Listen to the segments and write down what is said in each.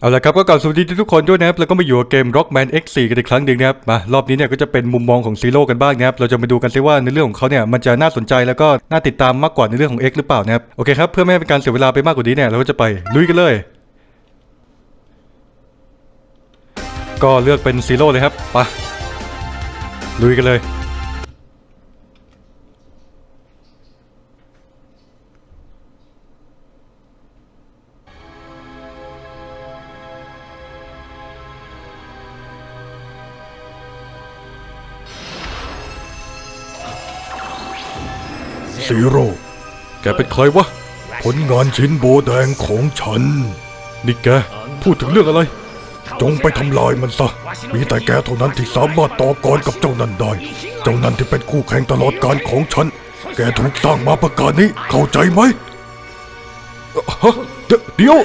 เอาละครับก็กล่าวสวัสดีทุกคนด้วยนะครับแล้วก็มาอยู่กับเกม Rockman X4 กันอีกครั้งหนึ่งนะครับมารอบนี้เนี่ยก็จะเป็นมุมมองของซีโร่กันบ้างนะครับเราจะมาดูกันซิว่าในเรื่องของเขาเนี่ยมันจะน่าสนใจแล้วก็น่าติดตามมากกว่าในเรื่องของ X หรือเปล่านะครับโอเคครับเพื่อไม่ให้เป็นการเสียเวลาไปมากกว่านี้เนี่ยเราก็จะไปลุยกันเลย ก็เลือกเป็นซีโร่เลยครับไปลุยกันเลย ฮีโร่ แกเป็นใครวะ ผลงานชิ้นโบแดงของฉัน นี่แก พูดถึงเรื่องอะไร จงไปทำลายมันซะ มีแต่แกเท่านั้นที่สามารถต่อกรกับเจ้านั้นได้ เจ้านั้นที่เป็นคู่แข่งตลอดการของฉัน แกถูกสร้างมาประการนี้ เข้าใจไหมฮะเดี๋ยว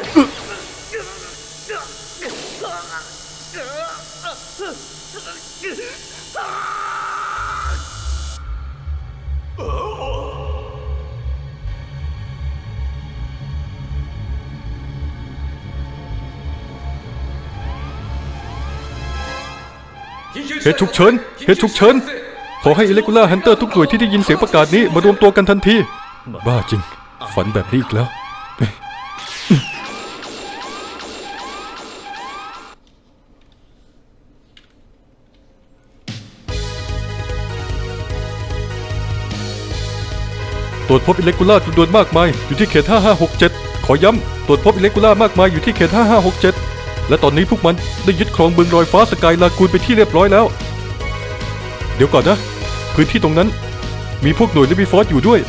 เหตุฉุกเฉินเหตุฉุกเฉินขอให้อิเล็ก u ล่าฮันเตอร์ทุกหน่วยที่ได้ยินเสียงประกาศนี้มารวมตัวกันทันที บ้าจริง ฝันแบบนี้อีกแล้ว ตรวจพบอิเล็ก u ล่าจำนวนมากมาย อยู่ที่เขต 5567 ขอย้ำ ตรวจพบอิเล็ก u ล่ามากมายอยู่ที่เขต 5567 และตอนนี้พวกมันได้ยึดครองเมืองลอยฟ้าสกายลากูนไปที่เรียบร้อยแล้ว เดี๋ยวก่อนนะ พื้นที่ตรงนั้น มีพวกหน่วยเลปีฟอร์สอยู่ด้วย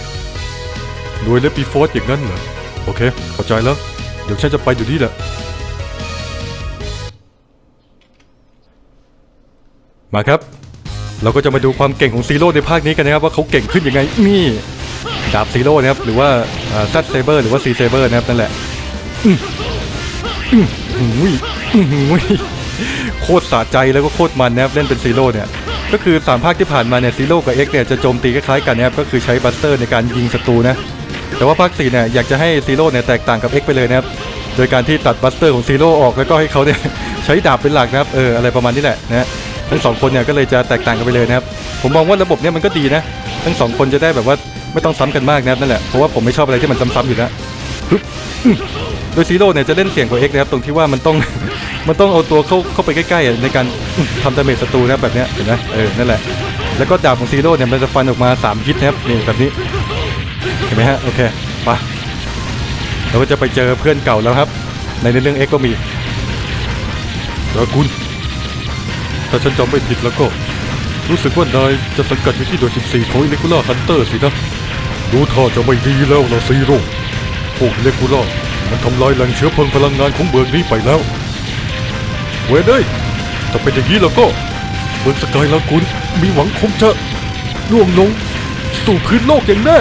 หน่วยเลปีฟอร์สอย่างนั้นเหรอ โอเค เข้าใจแล้ว เดี๋ยวฉันจะไปอยู่นี่แหละ มาครับ เราก็จะมาดูความเก่งของซีโร่ในภาคนี้กันนะครับว่าเขาเก่งขึ้นยังไง นี่ดาบซีโร่นะครับ หรือว่าซัดเซเบอร์หรือว่าซีเซเบอร์นะครับนั่นแหละ อืยอืยโคตรสะใจแล้วก็โคตรมันนะครับเล่นเป็นซีโร่เนี่ยก็คือสามภาคที่ผ่านมาเนี่ยซีโร่กับเอ็กเนี่ยจะโจมตีคล้ายๆกันนะครับก็คือใช้บัสเตอร์ในการยิงศัตรูนะแต่ว่าภาค4เนี่ยอยากจะให้ซีโร่เนี่ยแตกต่างกับ X ไปเลยนะครับโดยการที่ตัดบัสเตอร์ของซีโร่ออกแล้วก็ให้เขาเนี่ยใช้ดาบเป็นหลักนะครับเอออะไรประมาณนี้แหละนะทั้งสองคนเนี่ยก็เลยจะแตกต่างกันไปเลยนะครับผมมองว่าระบบเนี่ยมันก็ดีนะ ทั้งสองคนจะได้แบบว่าไม่ต้องซ้ำกันมากนะครับนั่นแหละเพราะว่าผมไม่ชอบอะไรที่มันซ้ำๆอยู่แล้วปึ๊บ โดยซีโร่เนี่ยจะเล่นเสี่ยงกว่า X นะครับตรงที่ว่ามันต้องมันต้องเอาตัวเข้าเข้าไปใกล้ๆอะในการทำดาเมจศัตรูนะแบบเนี้ยเห็นไหมเออนั่นแหละแล้วก็ดาบของซีโร่เนี่ยมันจะฟันออกมาสามยิดนะครับนี่แบบนี้เห็นไหมฮะโอเคไปเราก็จะไปเจอเพื่อนเก่าแล้วครับ ในเรื่อง X ก็มีตระกุลถ้าฉันจำไม่ผิดแล้วก็ รู้สึกว่านายจะสังกัดอยู่ที่หน่วย14 ของอิเลกูล่าฮันเตอร์สินะดูท่าจะไม่ดีแล้วละซีโร่พวกอิเลกูล่า มันทำลายแหล่งเชื้อเพลิงพลังงานของเมืองนี้ไปแล้ว เว้ยเอ้ยถ้าเป็นอย่างนี้แล้วก็เมืองสกายลากุนมีหวังคงจะล่วงลง สู่พื้นโลกอย่างแน่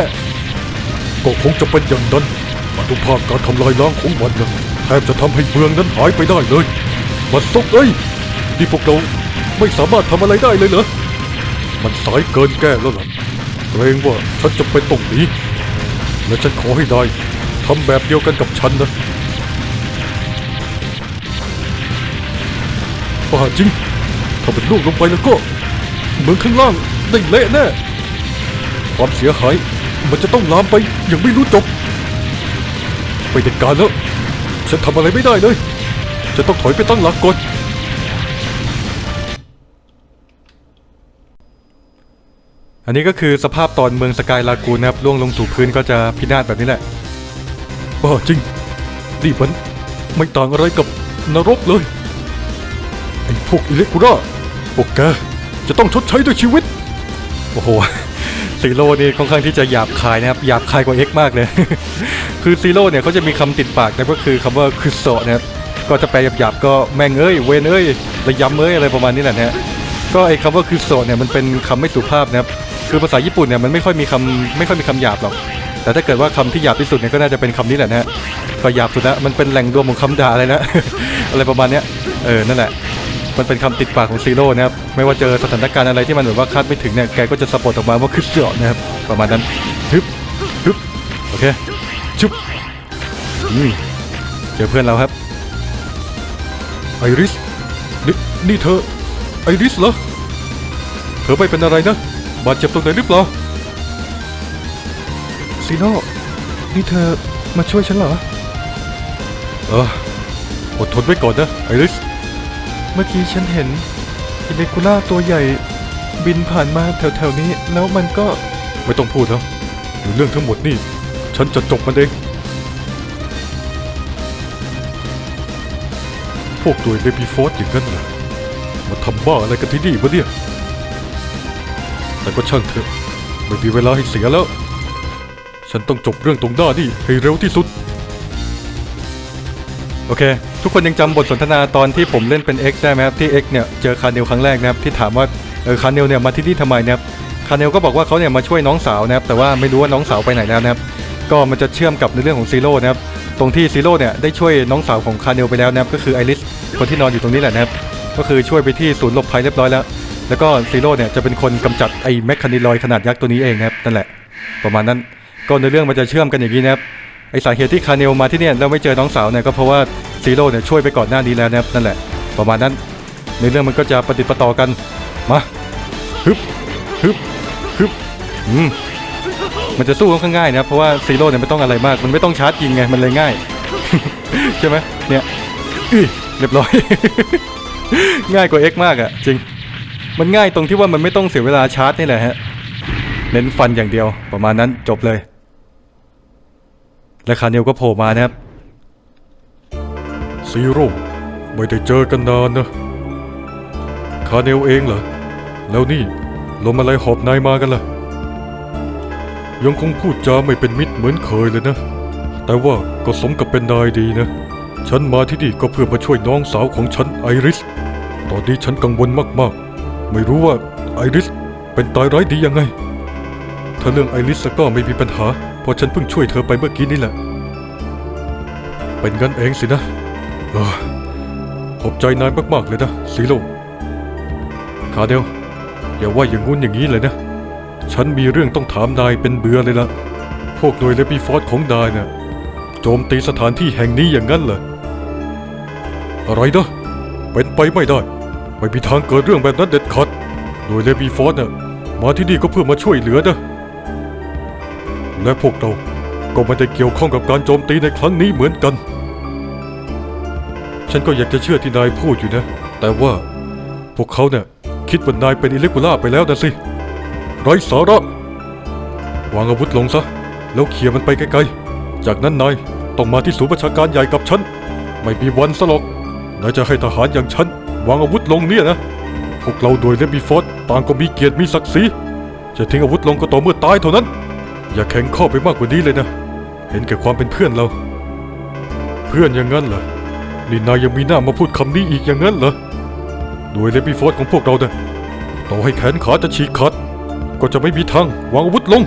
ก็คงจะเป็นอย่างนั้นอนุภาพการทำลายล้างของมันนะแทบจะทำให้เมืองนั้นหายไปได้เลยมันซกเอ้ยนี่พวกเราไม่สามารถทำอะไรได้เลยเหรอ มันสายเกินแก้แล้วล่ะเกรงว่าฉันจะเป็นตรงนี้ และฉันขอให้ได้ ทำแบบเดียวกันกับฉันนะป่าจริง ถ้าเป็นลูกลงไปแล้วก็เมืองข้างล่างได้เละแน่ความเสียหายมันจะต้องลามไปอย่างไม่รู้จบ ไปจัดการแล้ว ฉันทำอะไรไม่ได้เลย จะต้องถอยไปตั้งหลักก่อนอันนี้ก็คือสภาพตอนเมืองสกายลากูนนะครับล่วงลงสู่พื้นก็จะพินาศแบบนี้แหละ บ้าจริงนี่มันไม่ต่างอะไรกับนรกเลย ไอ้พวกอิเล็กกูร่าพวกแกจะต้องชดใช้ด้วยชีวิต โอ้โหซีโร่นี่ค่อนข้างที่จะหยาบคายนะครับหยาบคายกว่า X มากเลย คือซีโร่เนี่ยเขาจะมีคำติดปากนะก็คือคำว่าคือโซะนะครับก็จะแปลหยาบๆก็แม่งเอ้ยเวนเอ้ยระยำเอ้ยอะไรประมาณนี้แหละนะฮะก็ไอ้คำว่าคือโซเนี่ยมันเป็นคำไม่สุภาพนะครับคือภาษาญี่ปุ่นเนี่ยมันไม่ค่อยมีคำไม่ค่อยมีคำหยาบหรอก แต่ถ้าเกิดว่าคำที่หยาบที่สุดเนี่ยก็น่าจะเป็นคำนี้แหละนะฮะก็หยาบสุดแล้วมันเป็นแหล่งรวมของคำด่าอะไรนะ อะไรประมาณเนี้ยเออนั่นแหละ มันเป็นคำติดปากของซีโร่นะครับไม่ว่าเจอสถานการณ์อะไรที่มันแบบว่าคาดไม่ถึงเนี่ยแกก็จะสปอร์ตออกมาว่าคือเจาะนะครับประมาณนั้นฮึบฮึบโอเคชุบอืมเจอเพื่อนเราครับไอริสนี่นี่เธอไอริสเหรอเธอไม่เป็นอะไรนะบาดเจ็บตรงไหนหรือเปล่า ซีโร่นี่เธอมาช่วยฉันเหรอ เอออดทนไว้ก่อนนะไอริส เมื่อกี้ฉันเห็นอิเลกูล่าตัวใหญ่บินผ่านมาแถวๆนี้ แล้วมันก็ไม่ต้องพูดแล้วหรือเรื่องทั้งหมดนี่ ฉันจะจบมันเอง พวกตัวเบบี้ฟอร์อย่างนั้นเหรอมาทำบ้าอะไรกันที่นี่วะเนี่ย แต่ก็ช่างเถอะ ไม่มีเวลาให้เสียแล้ว ฉันต้องจบเรื่องตรงหน้านี่ให้เร็วที่สุด โอเค ทุกคนยังจำบทสนทนาตอนที่ผมเล่นเป็น X ได้ไหมครับที่ X เนี่ยเจอคาร์เนลครั้งแรกนะครับที่ถามว่าเออคาร์เนลเนี่ยมาที่นี่ทำไมนะครับคาร์เนลก็บอกว่าเขาเนี่ยมาช่วยน้องสาวนะครับแต่ว่าไม่รู้ว่าน้องสาวไปไหนแล้วนะครับก็มันจะเชื่อมกับในเรื่องของซีโร่นะครับตรงที่ซีโร่เนี่ยได้ช่วยน้องสาวของคาร์เนลไปแล้วนะครับก็คือไอริสคนที่นอนอยู่ตรงนี้แหละนะครับก็คือช่วยไปที่ศูนย์หลบภัยเรียบร้อยแล้ว แล้วก็ซีโร่เนี่ยจะเป็นคนกำจัดไอ้แมคคานิลอยขนาดยักษ์ตัวนี้เองนะครับนั่นแหละ ประมาณนั้น ก็ในเรื่องมันจะเชื่อมกันอย่างนี้นะครับไอสาเหตุที่คาร์เนลมาที่เนี่ยแล้วไม่เจอน้องสาวเนี่ยก็เพราะว่าซีโร่เนี่ยช่วยไปก่อนหน้านี้แล้วนะครับนั่นแหละประมาณนั้นในเรื่องมันก็จะปฏิดประต่อกันมาฮึบฮึบฮึบอืมมันจะสู้ค่อนข้างง่ายนะเพราะว่าซีโร่เนี่ยไม่ต้องอะไรมาก มันไม่ต้องชาร์จยิงไงมันเลยง่าย ใช่ไหมเนี่ยเรียบร้อย ง่ายกว่า X มากอะ จริง มันง่ายตรงที่ว่ามันไม่ต้องเสียเวลาชาร์จนี่แหละฮะ เน้นฟันอย่างเดียวประมาณนั้นจบเลย และคาเนลก็โผล่มานะครับซีโร่ไม่ได้เจอกันนานนะ คาเนลเองเหรอ แล้วนี่ลมอะไรหอบนายมากันล่ะ ยังคงพูดจาไม่เป็นมิตรเหมือนเคยเลยนะ แต่ว่าก็สมกับเป็นนายดีนะ ฉันมาที่นี่ก็เพื่อมาช่วยน้องสาวของฉันไอริส ตอนนี้ฉันกังวลมากๆ ไม่รู้ว่าไอริสเป็นตายร้ายดียังไง ถ้าเรื่องไอริสก็ไม่มีปัญหา เพราะฉันเพิ่งช่วยเธอไปเมื่อกี้นี่แหละ เป็นงั้นเองสินะออขอบใจนายมากๆเลยนะซีโร่คาเดลอย่าว่าอย่างงู้นอย่างนี้เลยนะ ฉันมีเรื่องต้องถามนายเป็นเบื่อเลยละพวกหน่วยเลปีฟอร์ดของนายเนี่ยโจมตีสถานที่แห่งนี้อย่างนั้นเหรออะไรนะเป็นไปไม่ได้ ไม่มีทางเกิดเรื่องแบบนั้นเด็ดขาดหน่วยเลปีฟอร์ดน่ะมาที่นี่ก็เพื่อมาช่วยเหลือนะ และพวกเราก็ไม่ได้เกี่ยวข้องกับการโจมตีในครั้งนี้เหมือนกัน ฉันก็อยากจะเชื่อที่นายพูดอยู่นะ แต่ว่าพวกเขาเนี่ยคิดว่านายเป็นอิเล็กกูล่าไปแล้วนะสิไร้สาระวางอาวุธลงซะ แล้วเขี่ยมันไปไกลๆ จากนั้นนายต้องมาที่ศูนย์ประชาการใหญ่กับฉัน ไม่มีวันสลอกนายจะให้ทหารอย่างฉัน วางอาวุธลงเนี่ยนะ พวกเราโดยและบีฟอร์ดต่างก็มีเกียรติมีศักดิ์ศรี จะทิ้งอาวุธลงก็ต่อเมื่อตายเท่านั้น อย่าแข็งข้อไปมากกว่านี้เลยนะ เห็นแก่ความเป็นเพื่อนเรา เพื่อนอย่างนั้นเหรอ นี่นายยังมีหน้ามาพูดคำนี้อีกอย่างนั้นเหรอโดยเลบีฟอร์ดของพวกเราเนี่ยต่อให้แขนขาจะฉีกขาดก็จะไม่มีทางวางอาวุธลง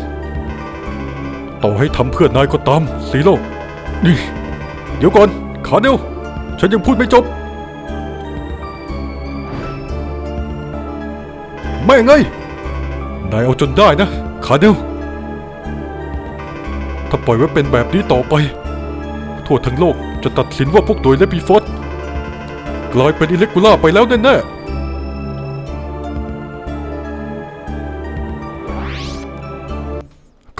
ต่อให้ทำเพื่อนายก็ตามซีโร่นี่เดี๋ยวก่อนขาเนวฉันยังพูดไม่จบ ไม่ไง นายเอาจนได้นะ ขาเนว ถ้าปล่อยไว้เป็นแบบนี้ต่อไป ทั่วทั้งโลกจะตัดสินว่าพวกตัวและบีฟอสกลายเป็นอิเล็กกูล่าไปแล้วแน่ๆ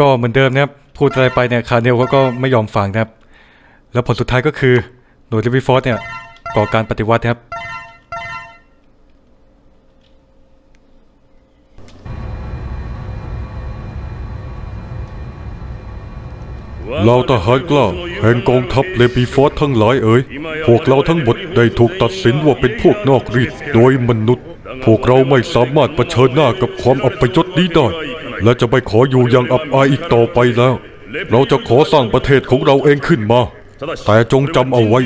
ก็เหมือนเดิมนะครับพูดอะไรไปเนี่ยคาร์เนลเขาก็ไม่ยอมฟังนะครับ แล้วผลสุดท้ายก็คือหน่วยเลวิฟอร์สเนี่ยก่อการปฏิวัตินะครับ เราทหารกล้าแห่งกองทัพเลปีฟอสทั้งหลายเอ๋ย พวกเราทั้งหมดได้ถูกตัดสินว่าเป็นพวกนอกรีดโดยมนุษย์ พวกเราไม่สามารถเผชิญหน้ากับความอับยศนี้ได้ และจะไม่ขออยู่อย่างอับอายอีกต่อไปแล้ว เราจะขอสร้างประเทศของเราเองขึ้นมา แต่จงจำเอาไว้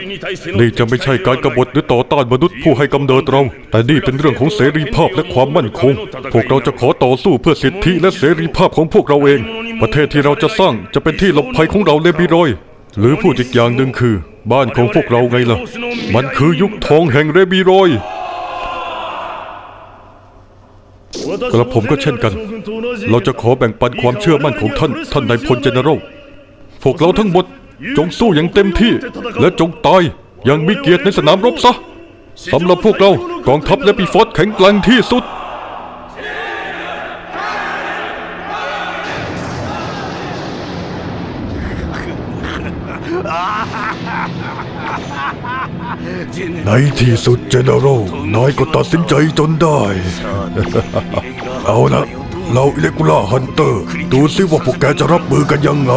นี่จะไม่ใช่การกบฏหรือต่อต้านมนุษย์ผู้ให้กำเนิดเรา แต่นี่เป็นเรื่องของเสรีภาพและความมั่นคง พวกเราจะขอต่อสู้เพื่อสิทธิและเสรีภาพของพวกเราเอง ประเทศที่เราจะสร้างจะเป็นที่หลบภัยของเราเลบิโรยหรือพูดอีกอย่างหนึ่งคือ บ้านของพวกเราไงล่ะ มันคือยุคทองแห่งเรบิโรยกระผมก็เช่นกัน เราจะขอแบ่งปันความเชื่อมั่นของท่าน ท่านนายพลเจเนอเรลพวกเราทั้งหมด จงสู้อย่างเต็มที่ และจงตายอย่างมีเกียรติในสนามรบซะสำหรับพวกเรากองทัพและปีฟอสแข็งแกร่งที่สุด ในที่สุดเจเนอเรลนายก็ตัดสินใจจนได้ เอาละเราอิเล็ก u ล่าฮันเตอร์ ดูซิว่าพวกแกจะรับมือกันยังไง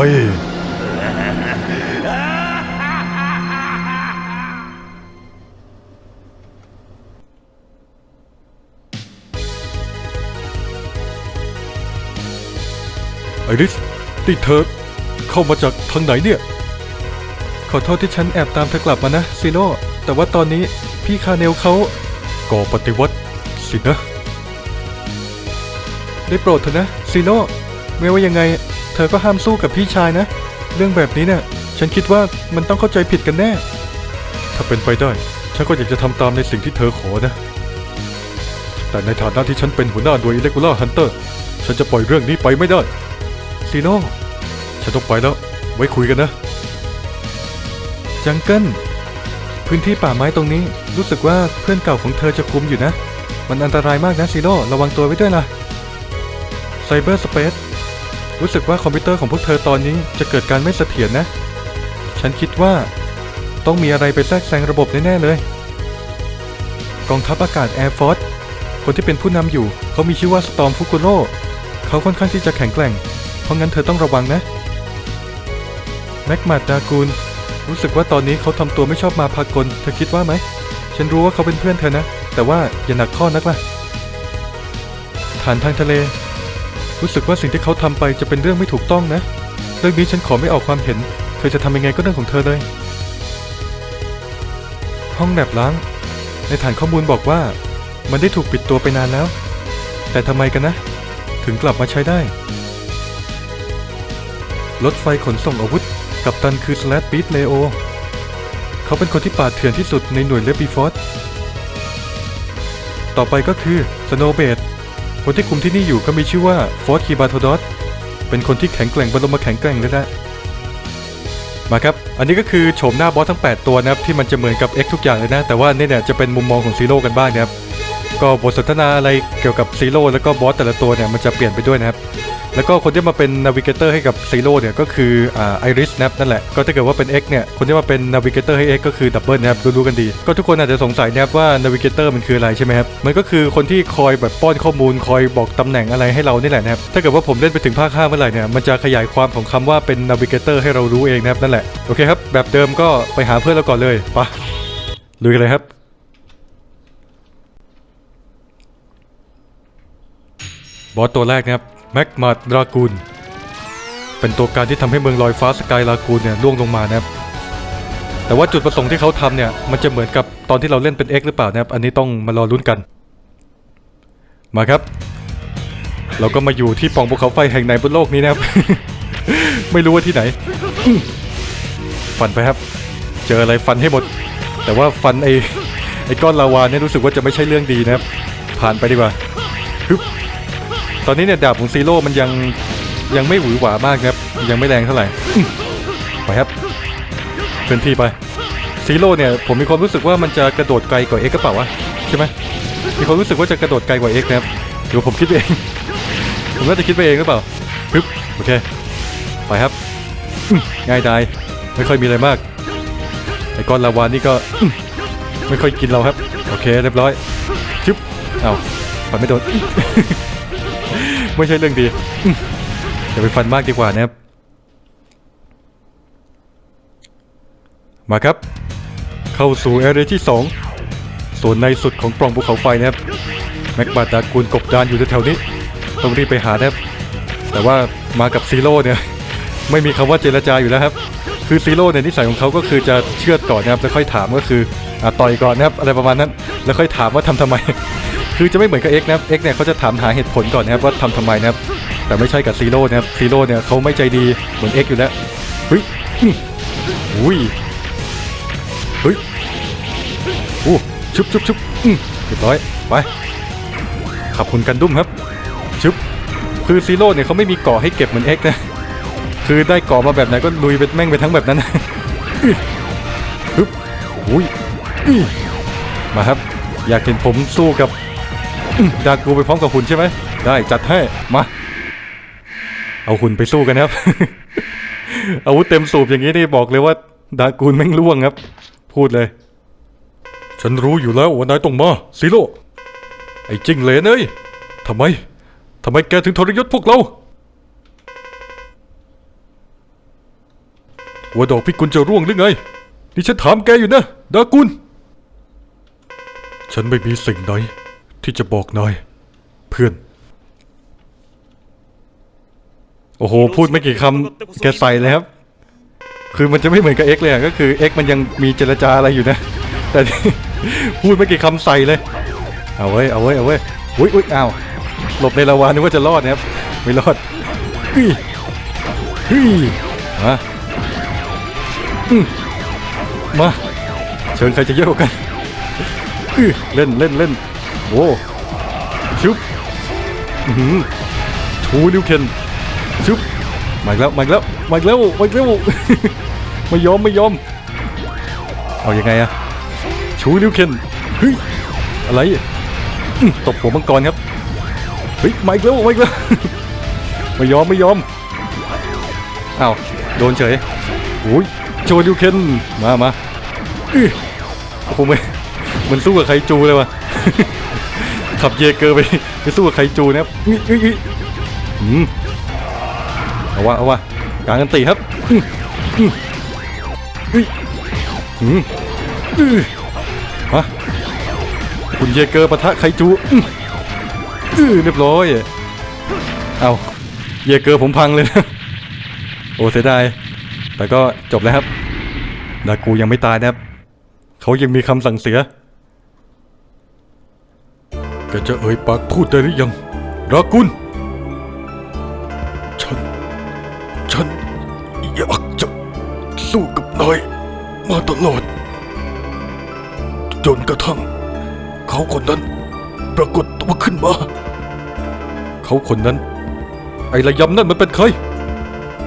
ริสนี่เธอเข้ามาจากทางไหนเนี่ย ขอโทษที่ฉันแอบตามเธอกลับมานะซีโร่แต่ว่าตอนนี้พี่คาเนลเขาก่อปฏิวัติสินะ ได้โปรดเถอะนะซีโร่ไม่ว่ายังไง เธอก็ห้ามสู้กับพี่ชายนะ เรื่องแบบนี้เนี่ยฉันคิดว่ามันต้องเข้าใจผิดกันแน่ ถ้าเป็นไปได้ ฉันก็อยากจะทำตามในสิ่งที่เธอขอนะ แต่ในฐานะที่ฉันเป็นหัวหน้าหน่วยอิเล็ก u ล่าฮันเตอร์ ฉันจะปล่อยเรื่องนี้ไปไม่ได้ ซีโร่ฉันต้องไปแล้ว ไว้คุยกันนะ จังเกิลพื้นที่ป่าไม้ตรงนี้รู้สึกว่าเพื่อนเก่าของเธอจะคุมอยู่นะ มันอันตรายมากนะซีโร่ระวังตัวไว้ด้วยล่ะไซเบอร์สเปซรู้สึกว่าคอมพิวเตอร์ของพวกเธอตอนนี้จะเกิดการไม่เสถียรนะ ฉันคิดว่าต้องมีอะไรไปแทรกแซงระบบแน่ ๆ เลย กองทัพอากาศแอร์ฟอร์สคนที่เป็นผู้นำอยู่ เขามีชื่อว่าสตอมฟุกุโร่เขาค่อนข้างที่จะแข็งแกร่ง เพราะงั้นเธอต้องระวังนะ แม็กมาดากูล รู้สึกว่าตอนนี้เขาทำตัวไม่ชอบมาพากล เธอคิดว่าไหม ฉันรู้ว่าเขาเป็นเพื่อนเธอนะ แต่ว่าอย่าหนักข้อนักล่ะ ฐานทางทะเล รู้สึกว่าสิ่งที่เขาทำไปจะเป็นเรื่องไม่ถูกต้องนะ เรื่องนี้ฉันขอไม่ออกความเห็น เธอจะทำยังไงก็เรื่องของเธอเลย ห้องแลบล้าง ในฐานข้อมูลบอกว่า มันได้ถูกปิดตัวไปนานแล้ว แต่ทำไมกันนะ ถึงกลับมาใช้ได้ รถไฟขนส่งอาวุธ กับตันคือสแลดปีดเลโอ เขาเป็นคนที่ปราดเถื่อนที่สุดในหน่วยเลบีฟอร์ต่อไปก็คือสโนเบดคนที่คุมที่นี่อยู่ก็มีชื่อว่าฟอร์คีบาโทดอสเป็นคนที่แข็งแกร่งบรมแข็งแกร่งเลยละมาครับ อันนี้ก็คือโฉมหน้าบอสทั้ง 8 ตัวนะครับที่มันจะเหมือนกับ X ทุกอย่างเลยนะ แต่ว่านี่เนี่ยจะเป็นมุมมองของซีโร่กันบ้างนะครับ ก็บทสนทนาอะไรเกี่ยวกับซีโร่แล้วก็บอสแต่ละตัวเนี่ยมันจะเปลี่ยนไปด้วยนะครับ แล้วก็คนที่มาเป็นนาวิเกเตอร์ให้กับซีโร่เนี่ยก็คือไอริสนะครับนั่นแหละก็ถ้าเกิดว่าเป็น X เนี่ยคนที่มาเป็นนาวิเกเตอร์ให้ X ก็คือดับเบิลนะครับรู้ๆกันดี ก็ทุกคนอาจจะสงสัยนะครับว่านาวิเกเตอร์มันคืออะไรใช่ไหมครับมันก็คือคนที่คอยแบบป้อนข้อมูลคอยบอกตำแหน่งอะไรให้เรานี่แหละนะครับถ้าเกิดว่าผมเล่นไปถึงภาค5เมื่อไหร่เนี่ยมันจะขยายความของคำว่าเป็นนาวิเกเตอร์ให้เรารู้เองนะครับนั่นแหละโอเคครับแบบเดิมก็ไปหาเพื่อนเราก่อนเลยปะลุยกันเลยครับบอสตัวแรกนะครับ แม็กมาดรากูล เป็นตัวการที่ทำให้เมืองลอยฟ้าสกายลากูนเนี่ยล่วงลงมานะครับ แต่ว่าจุดประสงค์ที่เขาทำเนี่ยมันจะเหมือนกับตอนที่เราเล่นเป็น X หรือเปล่านะครับ อันนี้ต้องมารอลุ้นกัน มาครับ เราก็มาอยู่ที่ป่องภูเขาไฟแห่งไหนบนโลกนี้นะครับ ไม่รู้ว่าที่ไหน ฟันไปครับ เจออะไรฟันให้หมด แต่ว่าฟันไอ้ไอ้ก้อนลาวาเนี่ยรู้สึกว่าจะไม่ใช่เรื่องดีนะครับ ผ่านไปดีกว่า ตอนนี้เนี่ยดาบของซีโร่มันยังยังไม่หวือหวามากนะครับ ยังไม่แรงเท่าไหร่ไปครับเคลื่อนที่ไปซีโร่เนี่ยผมมีความรู้สึกว่ามันจะกระโดดไกลกว่าเอ็กก็เปล่าวะใช่ไหมมีความรู้สึกว่าจะกระโดดไกลกว่าเอ็กนะครับเดี๋ยวผมคิดเอง ผมน่าจะคิดไปเองหรือเปล่าปึ๊บโอเคไปครับง่ายดายไม่ค่อยมีอะไรมากไอ้ก้อนลาวานี่ก็ไม่ค่อยกินเราครับ โอเคเรียบร้อยชึบเอาฟันไม่โดน ไม่ใช่เรื่องดีอย่าไปฟันมากดีกว่านะครับ มาครับ เข้าสู่แอเรียที่ 2 ส่วนในสุดของปล่องภูเขาไฟนะครับ แม็กบาดากูลกบดานอยู่แถวๆนี้ ต้องรีบไปหานะครับ แต่ว่ามากับซีโร่เนี่ย ไม่มีคำว่าเจรจาอยู่แล้วครับ คือซีโร่เนี่ยนิสัยของเขาก็คือจะเชื่อดก่อนนะครับแล้วค่อยถามก็คืออะต่อยก่อนนะครับอะไรประมาณนั้น แล้วค่อยถามว่าทำทำไม คือจะไม่เหมือนกับ X นะครับ X เนี่ยเขาจะถามหาเหตุผลก่อนนะครับว่าทำทำไมนะครับ แต่ไม่ใช่กับซีโร่นะครับซีโร่เนี่ยเขาไม่ใจดีเหมือน X อยู่แล้วเฮ้ยอุ้ยเฮ้ยโอ้ชุบชุบชุบอืมเรียบร้อยไปขอบคุณกันดุ้มครับชุบคือซีโร่เนี่ยเขาไม่มีเกาะให้เก็บเหมือน X นะคือได้เกาะมาแบบไหนก็ลุยไปแม่งไปทั้งแบบนั้นนะอื้อฮึบอุ้ยมาครับ อยากเห็นผมสู้กับ ดากูไปพร้อมกับหุ่นใช่ไหม ได้จัดให้ มา เอาหุ่นไปสู้กันครับ อาวุธเต็มสูบอย่างนี้นี่บอกเลยว่า ดากูนแม่งล่วงครับ พูดเลย ฉันรู้อยู่แล้วว่านายต้องมาซีโร่ไอ้จิ้งเหลนเอ้ยทำไมทำไมแกถึงทรยศพวกเราหัวดอกพิกุลจะร่วงหรือไง นี่ฉันถามแกอยู่นะ ดากุล ฉันไม่มีสิ่งใด ที่จะบอกนายเพื่อน โอ้โห พูดไม่กี่คำแกใส่เลยครับ คือมันจะไม่เหมือนกับ X เลยอะก็คือ X มันยังมีเจรจาอะไรอยู่นะ แต่ พูดไม่กี่คำใส่เลย เอาเว้เอาเว้เอาเว้อุ้ยอุ้ยอ้าวหลบในละวานึกว่าจะรอดนะครับ ไม่รอดเฮ้ยเฮ้ยมาอืมมา เชิญใครจะเยอะกว่ากันเล่นเล่นเล่น โอ้ชุบอื้อหือชูนิวเคนชุบมาอีกแล้วมาอีกแล้วมาอีกแล้วมาอีกแล้วไม่ยอมไม่ยอม เอายังไงอะชูนิวเข็นเฮ้ยอะไรตบหัวมังกรครับเฮ้ยมาอีกแล้วมาอีกแล้วไม่ยอมไม่ยอมอ้าวโดนเฉยโอ้ยโชว์นิ้วเข็นมามาอือโอ้โหมันมันสู้กับใครจูเลยวะ ขับเยเกอร์ไปไปสู้กับใครจูนะครับอืออืออืออืมเอาวะเอาวะกลางกันตีครับอื้ออื้ออื้ออืออื้อมาคุณเยเกอร์ปะทะไคจูอือเรียบร้อยเอาเยเกอร์ผมพังเลยนะโอ้เสียดายแต่ก็จบแล้วครับดากูยังไม่ตายนะครับ เขายังมีคำสั่งเสีย กจะเอ่ยปากพูดได้หรือยังดากุลฉัน ฉัน อยากจะสู้กับนายมาตลอด จนกระทั่ง เขาคนนั้นปรากฏตัวขึ้นมา เขาคนนั้น ไอ้ระยำนั่นมันเป็นใคร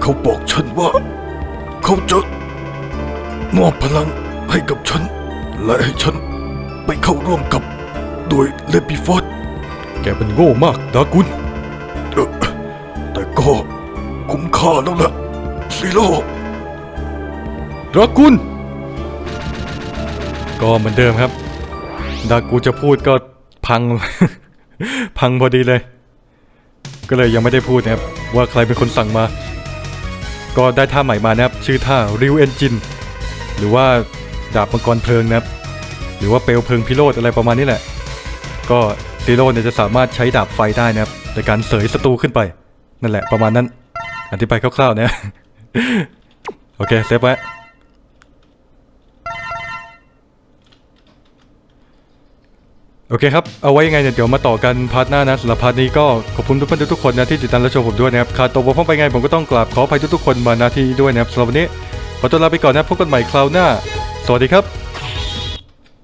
เขาบอกฉันว่า เขาจะมอบพลังให้กับฉัน และให้ฉันไปเข้าร่วมกับ โดยเลปิฟอร์ดแกเป็นโง่มากดากุลเอ่อแต่ก็คุ้มค่าแล้วล่ะซิโลดากุลก็เหมือนเดิมครับ ดากูจะพูดก็พัง พังพอดีเลย ก็เลยยังไม่ได้พูดนะครับ ว่าใครเป็นคนสั่งมา ก็ได้ท่าใหม่มานะครับ ชื่อท่า Real Engine หรือว่าดาบมังกรเพลิงนะครับ หรือว่าเปลวเพลิงพิโรธอะไรประมาณนี้แหละ ก็ซีโร่เนี่ยจะสามารถใช้ดาบไฟได้นะครับในการเสยศัตรูขึ้นไป นั่นแหละประมาณนั้น อธิบายคร่าวๆนะ โอเคเซฟไว้โอเคครับ เอาไว้ยังไงเนี่ยเดี๋ยวมาต่อกันพาร์ทหน้านะสำหรับพาร์ทนี้ก็ขอบคุณทุกคนทุกๆคนนะที่ติดตามและชมผมด้วยนะครับ ขาดตกบกพร่องไปไงผมก็ต้องกราบขออภัยทุกๆคนมาณที่ด้วยนะครับสำหรับวันนี้ขอตัวลาไปก่อนนะพบกันใหม่คราวหน้า สวัสดีครับ